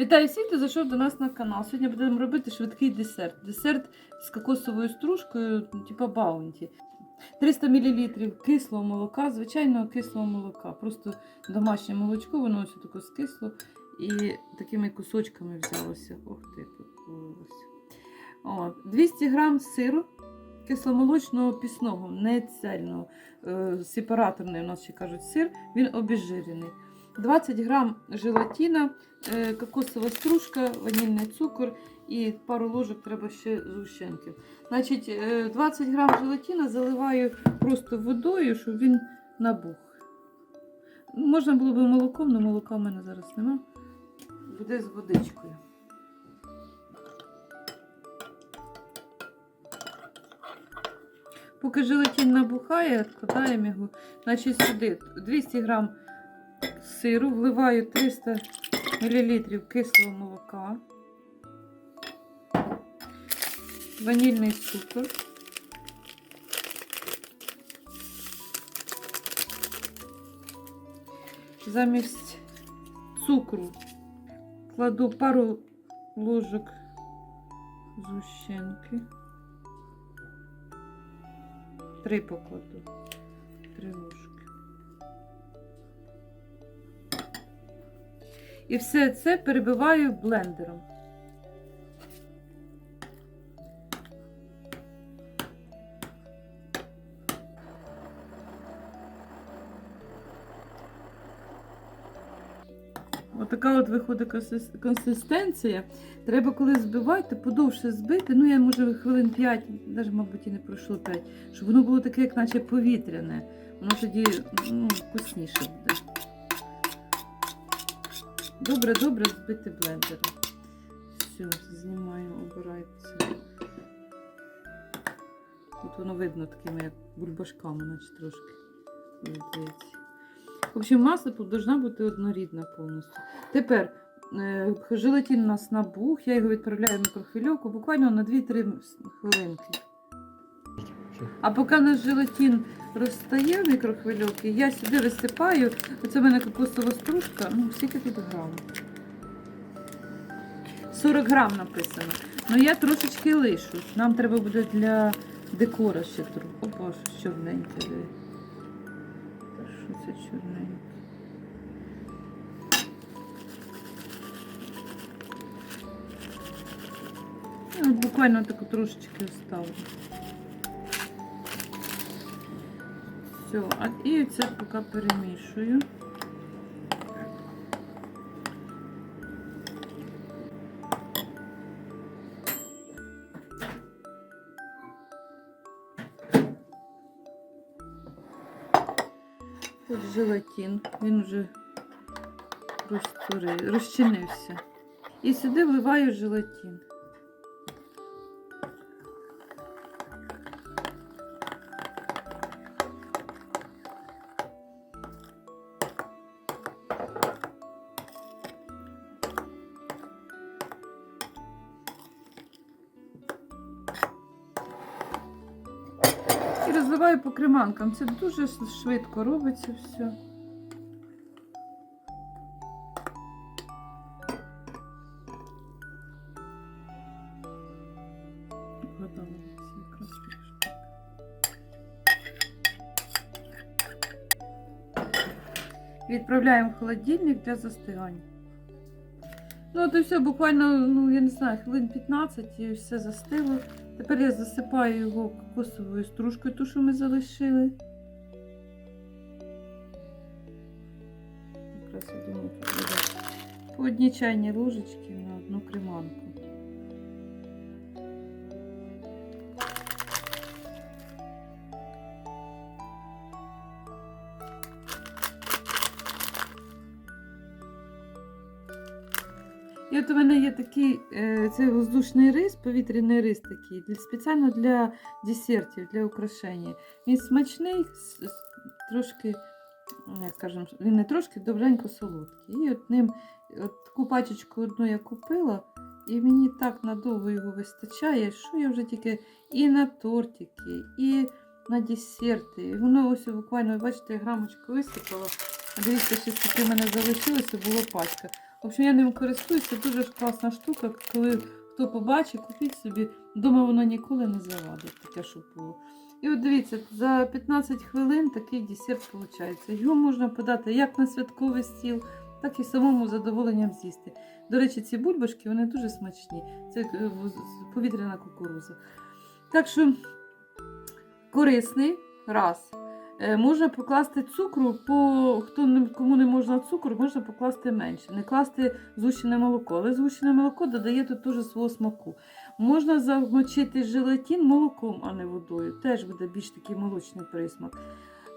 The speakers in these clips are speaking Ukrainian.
Вітаю всіх, хто зайшов до нас на канал. Сьогодні будемо робити швидкий десерт. Десерт з кокосовою стружкою, типу баунті. 300 мл кислого молока, звичайного кислого молока. Просто домашнє молочко, воно ось таке скисло і такими кусочками взялося. Ох ти, попалося. 200 грам сиру кисломолочного пісного, не цельного, е, сепараторний у нас ще кажуть сир, він обезжирений. 20 грам желатина, е, кокосова стружка, ванільний цукор і пару ложок треба ще згущенки. Значить, е, 20 грам желатина заливаю просто водою, щоб він набух. Можна було б молоком, але молока в мене зараз нема. Буде з водичкою. Поки желатин набухає, відкладаємо його. Значить, сюди 200 грам сиру, вливаю 300 мл кислого молока, ванільний цукор. Замість цукру кладу пару ложок згущенки. Три покладу. Три ложки. І все це перебиваю блендером. Отака от виходить консистенція. Треба коли збивати, подовше збити. Ну, я може хвилин 5, навіть, мабуть, і не пройшло 5, щоб воно було таке, як наче повітряне. Воно тоді ну, вкусніше буде. Добре, добре збити блендером. Все, знімаю, обираю це. От воно видно такими, як бульбашками, наче трошки. В общем, маса тут должна бути однорідна повністю. Тепер е, желатин у нас набух, я його відправляю в мікрохвильовку буквально на 2-3 хвилинки. А поки наш желатин розстає в мікрохвильовці, я сюди висипаю. Оце в мене кокосова стружка. Ну, скільки тут грам? 40 грам написано. Ну я трошечки лишу. Нам треба буде для декора ще трохи. Опа, що чорненьке. Що це чорненьке? Ну, буквально таку трошечки оставлю. Все, а і це поки перемішую. Тут желатин, він вже розчинився. І сюди вливаю желатин. Розливаю по креманкам. Це дуже швидко робиться все. Відправляємо в холодильник для застигання. Ну, от і все, буквально, ну, я не знаю, хвилин 15 і все застило. Тепер я засипаю його кокосовою стружкою, ту, що ми залишили. Якраз я думаю, тут буде по одній чайній ложечці на одну креманку. І от у мене є такий е, це воздушний рис, повітряний рис такий, для- спеціально для десертів, для украшення. Він смачний, трошки, ну, як скажемо, він не трошки добренько солодкий. І от ним от таку пачечку одну я купила, і мені так надовго його вистачає, що я вже тільки і на тортики, і на десерти. І воно ось буквально, бачите, грамочку висипала. Дивіться, ще скільки в мене залишилося, була пачка. В общем, я ним користуюся, дуже ж класна штука. Коли хто побачить, купіть собі. Дома воно ніколи не завадить, таке, щоб було. І от дивіться, за 15 хвилин такий десерт виходить. Його можна подати як на святковий стіл, так і самому задоволенням з'їсти. До речі, ці бульбашки вони дуже смачні. Це е, повітряна кукуруза. Так що корисний раз. Е, Можна покласти цукру, по хто кому не можна цукру, можна покласти менше. Не класти згущене молоко, але згущене молоко додає тут теж свого смаку. Можна замочити желатин молоком, а не водою. Теж буде більш такий молочний присмак.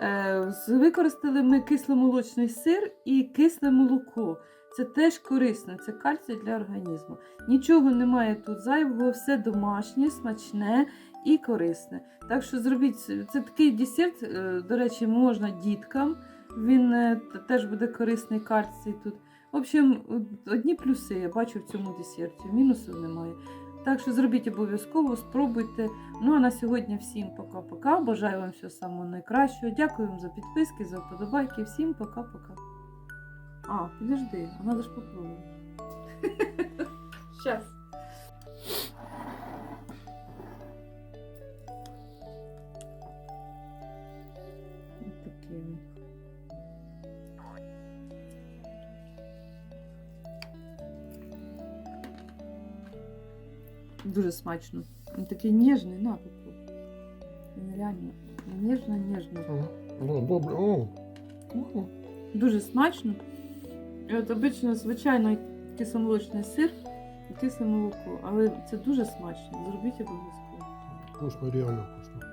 Е, Використали ми кисломолочний сир і кисле молоко. Це теж корисно, це кальцій для організму. Нічого немає тут зайвого, все домашнє, смачне і корисне. Так що зробіть це такий десерт, е, до речі, можна діткам. Він е, теж буде корисний кальцій тут. В общем, одні плюси я бачу в цьому десерті, мінусів немає. Так що зробіть обов'язково, спробуйте. Ну а на сьогодні всім пока-пока. Бажаю вам всього самого найкращого. Дякую вам за підписки, за вподобайки. Всім пока-пока. А, підожди, а треба ж попробувати. Щас. Ось такий він. Дуже смачно. Він такий ніжний, на попробуй. Він реально ніжно-ніжно. Ну, добре. О. О. Дуже смачно. І от обично звичайно кисломолочний сир і кисле молоко. Але це дуже смачно. Зробіть обов'язково. Вкусно, реально вкусно.